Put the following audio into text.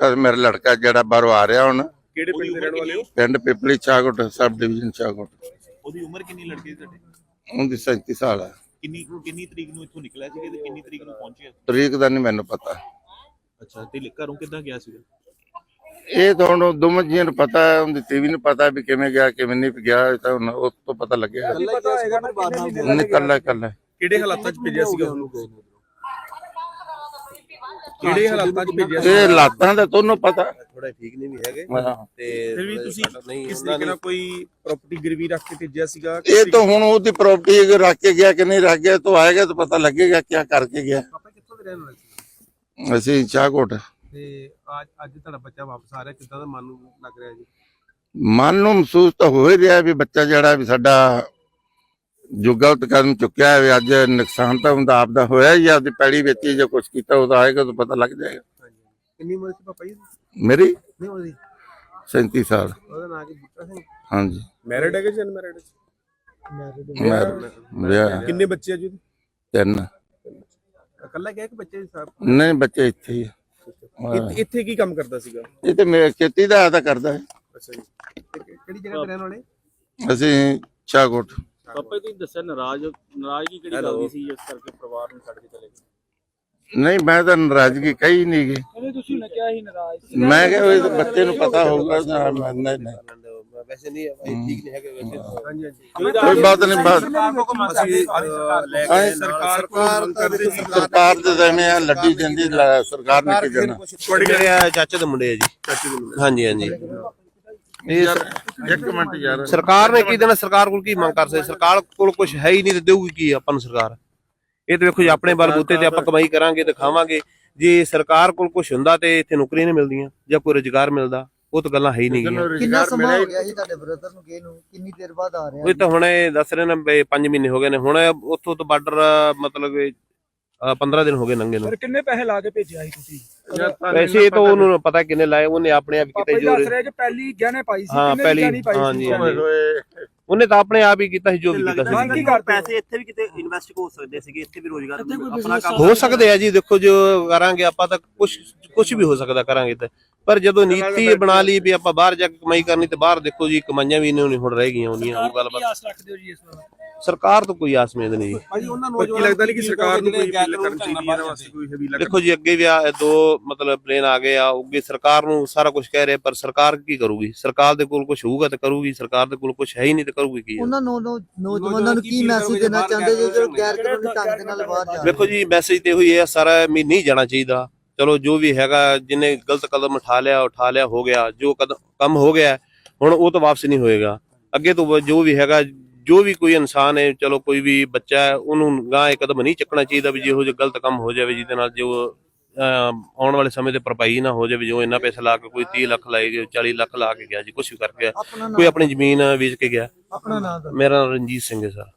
ਤਾਂ ਮੇਰਾ ਲੜਕਾ ਜਿਹੜਾ ਬਾਹਰੋਂ ਆ ਰਿਹਾ ਹੁਣ। ਕਿਹੜੇ ਪਿੰਡ ਦੇ ਰਹਿਣ ਵਾਲੇ ਹੋ? ਪਿੰਡ ਪਿਪਲੀ ਚਾਗੋਟ ਸਬ ਡਿਵੀਜ਼ਨ ਚਾਗੋਟ ਉਹਦੀ ਉਮਰ ਕਿੰਨੀ ਲੜਕੇ ਦੀ ਤੁਹਾਡੇ? ਉਹਦੀ 37 ਸਾਲ ਹੈ ਕਿੰਨੀ ਕਿੰਨੀ ਤਰੀਕ ਨੂੰ ਇੱਥੋਂ ਨਿਕਲਿਆ ਸੀਗਾ ਤੇ ਕਿੰਨੀ ਤਰੀਕ ਨੂੰ ਪਹੁੰਚਿਆ? ਤਰੀਕ ਦਾ ਨਹੀਂ ਮੈਨੂੰ ਪਤਾ। ਅੱਛਾ ਤੇ ਘਰੋਂ ਕਿੱਦਾਂ ਗਿਆ ਸੀਗਾ? ਇਹ ਤਾਂ ਹੁਣ ਦੋਵਾਂ ਜੀਆਂ ਨੂੰ ਪਤਾ ਹੈ ਉਹਦੀ ਟੀਵੀ ਨੂੰ ਪਤਾ ਵੀ ਕਿਵੇਂ ਗਿਆ ਕਿਵੇਂ ਨਹੀਂ ਗਿਆ ਇਹ ਤਾਂ ਹੁਣ ਉਸ ਤੋਂ ਪਤਾ ਲੱਗੇਗਾ। ਪਤਾ ਹੋਏਗਾ ਨਾ ਨਹੀਂ ਕੱਲਾ ਕੱਲਾ। ਕਿਹੜੇ ਹਾਲਾਤਾਂ 'ਚ ਭੇਜਿਆ ਸੀਗਾ ਉਹਨੂੰ? ਕਿਹੜੇ ਹਾਲਾਤਾਂ 'ਚ ਭੇਜਿਆ ਸੀ? ਇਹ ਲਾਤਾਂ ਦਾ ਤੁਹਾਨੂੰ ਪਤਾ। ਥੋੜਾ ਠੀਕ ਨਹੀਂ ਵੀ ਹੈਗੇ। ਹਾਂ। ਤੇ ਫਿਰ ਵੀ ਤੁਸੀਂ ਨਹੀਂ ਕਿਸ ਤਰੀਕੇ ਨਾਲ ਕੋਈ ਪ੍ਰਾਪਰਟੀ ਗਿਰਵੀ ਰੱਖ ਕੇ ਭੇਜਿਆ ਸੀਗਾ? ਇਹ ਤਾਂ ਹੁਣ ਉਹਦੀ ਪ੍ਰਾਪਰਟੀ ਰੱਖ ਕੇ ਗਿਆ ਕਿ ਨਹੀਂ ਰੱਖ ਗਿਆ ਤਾਂ ਆਏਗਾ ਤਾਂ ਪਤਾ ਲੱਗੇਗਾ ਕੀ ਕਰਕੇ ਗਿਆ। ਪਾਪਾ ਕਿੱਥੋਂ ਦੇ ਰਹਿਣ ਵਾਲੇ ਸੀ? ਅਸੀਂ ਚਾਗੋਟ ਤੇ ਅੱਜ ਅੱਜ ਤੁਹਾਡਾ ਬੱਚਾ ਵਾਪਸ ਆ ਰਿਹਾ ਕਿੱਦਾਂ ਦਾ ਮਨ ਨੂੰ ਲੱਗ ਰਿਹਾ ਜੀ? ਮਨ ਨੂੰ ਮਹਿਸੂਸ ਤਾਂ ਹੋ ਹੀ ਰਿਹਾ ਵੀ ਬੱਚਾ ਜਿਹੜਾ ਵੀ ਸਾਡਾ ਜੋ ਗਲਤ ਕਦਮ ਚੁੱਕਿਆ ਹੈ ਵੀ ਅੱਜ ਨੁਕਸਾਨ ਤਾਂ ਹੁੰਦਾ ਆਪਦਾ ਹੋਇਆ ਹੀ ਆ, ਆਪਦੀ ਪੈੜੀ ਵੇਚੀ ਜੇ ਕੁਝ ਕੀਤਾ ਉਹਦਾ ਆਏਗਾ ਤਾਂ ਪਤਾ ਲੱਗ ਜਾਏਗਾ। ਕਿੰਨੀ ਉਮਰ ਸੀ ਪਾਪਾ ਜੀ? ਮੇਰੀ? ਨਹੀਂ ਉਹਦੀ 37 ਸਾਲ। ਉਹਦਾ ਨਾਂ ਕੀ ਬੁੱਟਾ ਸਿੰਘ ਹਾਂਜੀ। ਮੈਰਿਡ ਹੈਗੇ ਜਾਂ ਅਨਮੈਰਿਡ ਮੈਂ ਵਿਆਹ। ਕਿੰਨੇ ਬੱਚੇ ਆ ਜੀ? ਤਿੰਨ। ਇਕੱਲਾ ਗਿਆ ਕਿ ਬੱਚੇ ਸਾਹਿਬ ਨਹੀਂ ਬੱਚੇ ਇੱਥੇ ਹੀ। ਹਾਂ। ਇੱਥੇ- ਕੀ ਕੰਮ ਕਰਦਾ ਸੀਗਾ? ਇਹ ਤੇ ਮੇਰੇ ਖੇਤੀ ਦਾ ਆਦਾ ਕਰਦਾ ਹੈ ਅੱਛਾ ਜੀ। ਤੇ ਕਿ- ਕਿਹੜੀ ਜਗ੍ਹਾ ਤੇ ਰਹਿਣ ਵਾਲੇ? ਅਸੀਂ ਚਾਗੋਟ ਪਾਪਾ ਤੁਸੀਂ ਦੱਸਿਆ ਨਾਰਾਜ਼ ਨਾਰਾਜ਼ਗੀ ਕਿਹੜੀ ਗੱਲ ਦੀ ਸੀ ਇਸ ਕਰਕੇ ਪਰਿਵਾਰ ਨੂੰ ਛੱਡ ਕੇ ਚਲੇ ਗਏ ਨਹੀਂ ਮੈਂ ਤਾਂ ਨਾਰਾਜ਼ਗੀ ਕਹੀ ਨਹੀਂ ਗਈ ਕਹਿੰਦੇ ਤੁਸੀਂ ਨੇ ਕਿਹਾ ਸੀ ਨਾਰਾਜ਼ ਮੈਂ ਕਿਹਾ ਉਹ ਬੱਚੇ ਨੂੰ ਪਤਾ ਹੋਊਗਾ ਨਾ, ਮੈਂ- ਨਹੀਂ ਨਹੀਂ ਵੈਸੇ ਨਹੀਂ ਭਾਈ ਠੀਕ ਨਹੀਂ ਹੈਗੇ ਵੈਸੇ ਹਾਂਜੀ ਹਾਂਜੀ ਕੋਈ ਬਾਤ ਨਹੀਂ ਬਾਤ ਅਸੀਂ ਅਹ, ਲੈ ਕੇ ਆਏ ਸਰਕਾਰ ਦੇ ਐਵੇਂ ਆ ਲੱਡੀ ਜਾਂਦੀ ਲ- ਸਰਕਾਰ ਨੇ ਕੀ ਦੇਣਾ ਤੁਹਾਡੇ ਚਾਚੇ ਦੇ ਮੁੰਡੇ ਆ ਜੀ ਚਾਚੇ ਦੇ ਮੁੰਡੇ ਹਾਂਜੀ ਹਾਂਜੀ ਇਹ ਸਰ- ਇੱਕ ਮਿੰਟ ਯਾਰ। ਸਰਕਾਰ ਨੇ ਕੀ ਦੇਣਾ ਸਰਕਾਰ ਕੋਲ ਕੀ ਮੰਗ ਕਰ ਸਕਦੀ ਸਰਕਾਰ ਕੋਲ ਕੁਝ ਹੈ ਹੀ ਨਹੀਂ ਤੇ ਦੇਊਗੀ ਕੀ ਆਪਾਂ ਨੂੰ ਸਰਕਾਰ? ਇਹ ਤੇ ਵੇਖੋ ਜੀ ਆਪਣੇ ਬਲਬੂਤੇ ਤੇ ਆਪਾਂ ਕਮਾਈ ਕਰਾਂਗੇ ਤੇ ਖਾਵਾਂਗੇ ਜੇ ਸਰਕਾਰ ਕੋਲ ਕੁਝ ਹੁੰਦਾ ਤੇ ਇੱਥੇ ਨੌਕਰੀਆਂ ਨਹੀਂ ਮਿਲਦੀਆਂ ਜਾਂ ਕੋਈ ਰੁਜ਼ਗਾਰ ਮਿਲਦਾ ਉਹ ਤਾਂ ਗੱਲਾਂ ਹੈ ਹੀ ਨਹੀਂ ਗੀਆਂ। ਕਿੰਨਾ ਸਮਾਂ ਹੋ ਗਿਆ ਜੀ ਤੁਹਾਡੇ ਬ੍ਰਦਰ ਨੂੰ ਗਏ ਨੂੰ ਕਿੰਨੀ ਦੇਰ ਬਾਅਦ ਆ ਰਿਹਾ ਉਹ ਤਾਂ ਹੁਣ ਇਹ ਦੱਸ ਰਹੇ ਨੇ ਵੀ 5 ਮਹੀਨੇ ਹੋ ਗਏ ਨੇ। ਹੁਣ ਉੱਥੋਂ ਤੋਂ ਬਾਰਡਰ ਮਤਲਬ 15 ਦਿਨ ਹੋ ਗਏ ਨੰਗੇ ਨੂੰ। ਪਰ ਕਿੰਨੇ ਪੈਸੇ ਲਾ ਕੇ ਭੇਜਿਆ ਸੀ ਤੁਸੀਂ? ਵੈਸੇ ਤਾਂ ਉਹਨੂੰ ਪਤਾ ਕਿੰਨੇ ਲਾਏ ਉਹਨੇ ਆਪਣੇ ਆਪ ਕਿਤੇ ਜੀ ਜੋ ਦੱਸ ਰਹੇ ਕਿ ਪਹਿਲੀ ਗਹਿਣੇ ਪਾਈ ਸੀ ਹਾਂ, ਕਿੰਨੇ ਪਹਿਲੀ- ਸੀ ਹਾਂਜੀ। ਉਹਨੇ ਤਾਂ ਆਪਣੇ ਆਪ ਹੀ ਕੀਤਾ ਸੀ ਜੋ ਵੀ ਕੀਤਾ ਸੀ। ਮੰਗ ਕੀ ਕਰਦੇ ਪੈਸੇ ਇੱਥੇ ਵੀ ਕਿਤੇ ਇਨਵੈਸਟ ਹੋ ਸਕਦੇ ਸੀਗੇ ਇੱਥੇ ਵੀ ਰੋਜ਼ਗਾਰ ਆਪਣਾ ਕੰਮ ਹੋ ਸਕਦੇ। ਆ ਜੀ ਦੇਖੋ ਜੋ ਕਰਾਂਗੇ ਆਪਾਂ ਤਾਂ ਕੁਝ ਕੁਝ ਵੀ ਹੋ ਸਕਦਾ ਕਰਾਂਗੇ ਤੇ। ਪਰ ਜਦੋਂ ਨੀਤੀ ਬਣਾ ਲਈ ਵੀ ਆਪਾਂ ਬਾਹਰ ਜਾ ਕੇ ਕਮਾਈ ਕਰਨੀ ਤੇ ਬਾਹਰ ਦੇਖੋ ਜੀ ਕਮਾਈਆਂ ਵੀ ਨਹੀਂ ਹੁਣ ਰਹਿ ਗਈਆਂ ਉਹਨੀਆਂ ਉਹ ਗੱਲਬਾਤ। ਆਸ ਰੱਖਦੇ ਹੋ ਜੀ ਇਸ ਵਾਰ? ਸਰਕਾਰ ਤੋਂ ਕੋਈ ਆਸ ਉਮੀਦ ਨਹੀਂ। ਭਾਜੀ ਉਹਨਾਂ ਨੌਜਵਾਨਾਂ ਲੱਗਦਾ ਨਹੀਂ ਕਿ ਸਰਕਾਰ ਨੂੰ ਕੋਈ ਅਪੀਲ ਕਰਨੀ ਚਾਹੀਦੀ ਹੈ ਇਹਨਾਂ ਵਾਸਤੇ ਕੋਈ ਹੈਵੀ ਦੇਖੋ ਜੀ ਅੱਗੇ ਵੀ ਆ ਦੋ ਮਤਲਬ ਪਲੇਨ ਆ ਗਏ ਆ ਅੱਗੇ ਸਰਕਾਰ ਨੂੰ ਸਾਰਾ ਕੁਝ ਕਹਿ ਰਹੇ ਪਰ ਸਰਕਾਰ ਕੀ ਕਰੂਗੀ? ਸਰਕਾਰ ਦੇ ਕੋਲ ਕੁਝ ਹੋਊਗਾ ਤੇ ਕਰੂਗੀ ਸਰਕਾਰ ਦੇ ਕੋਲ ਕੁਝ ਹੈ ਹੀ ਨਹੀਂ ਤੇ ਕਰੂਗੀ ਕੀ? ਉਹਨਾਂ ਨੌ- ਨੌ- ਨੌਜਵਾਨਾਂ ਨੂੰ ਕੀ ਮੈਸੇਜ ਦੇਣਾ ਚਾਹੁੰਦੇ ਜੇ ਜੋ ਗੈਰ ਕਾਨੂੰਨੀ ਢੰਗ ਦੇ ਨਾਲ ਬਾਹਰ ਜਾ ਵੇਖੋ ਜੀ ਮੈਸੇਜ ਤੇ ਹੋਈ ਹੈ ਸਾਰਾ ਵੀ ਨਹੀਂ ਜਾਣਾ ਚਾਹੀਦਾ। ਚਲੋ ਜੋ ਵੀ ਹੈਗਾ ਜਿਹਨੇ ਗਲਤ ਕਦਮ ਉਠਾ ਲਿਆ ਉਠਾ ਲਿਆ ਹੋ ਗਿਆ ਜੋ ਕਦਮ ਕੰਮ ਹੋ ਗਿਆ ਹੁਣ ਉਹ ਤਾਂ ਵਾਪਸ ਨਹੀਂ ਹੋਏਗਾ। ਅੱਗੇ ਤੋਂ ਜੋ ਵੀ ਹੈਗਾ ਜੋ ਵੀ ਕੋਈ ਇਨਸਾਨ ਹੈ ਚਲੋ ਕੋਈ ਵੀ ਬੱਚਾ ਹੈ ਉਹਨੂੰ ਗਾਂ ਇਹ ਕਦਮ ਨਹੀਂ ਚੱਕਣਾ ਚਾਹੀਦਾ ਵੀ ਜਿਹੋ ਜਿਹਾ ਗਲਤ ਕੰਮ ਹੋ ਜਾਵੇ ਜਿਹਦੇ ਨਾਲ ਜੋ ਆਉਣ ਵਾਲੇ ਸਮੇਂ ਤੇ ਭਰਪਾਈ ਨਾ ਹੋ ਜਾਵੇ ਜੋ ਇੰਨਾ ਪੈਸਾ ਲਾ ਕੇ ਕੋਈ 30 ਲੱਖ ਲਾਏ ਗਿਆ 40 ਲੱਖ ਲਾ ਕੇ ਗਿਆ ਜੀ ਕੁਝ ਵੀ ਕਰ ਗਿਆ ਕੋਈ ਆਪਣੀ ਜ਼ਮੀਨ ਵੇਚ ਕੇ ਗਿਆ ਆਪਣਾ ਨਾਮ ਦੱਸੋ। ਮੇਰਾ ਨਾਮ ਰਣਜੀਤ ਸਿੰਘ ਹੈ ਸਰ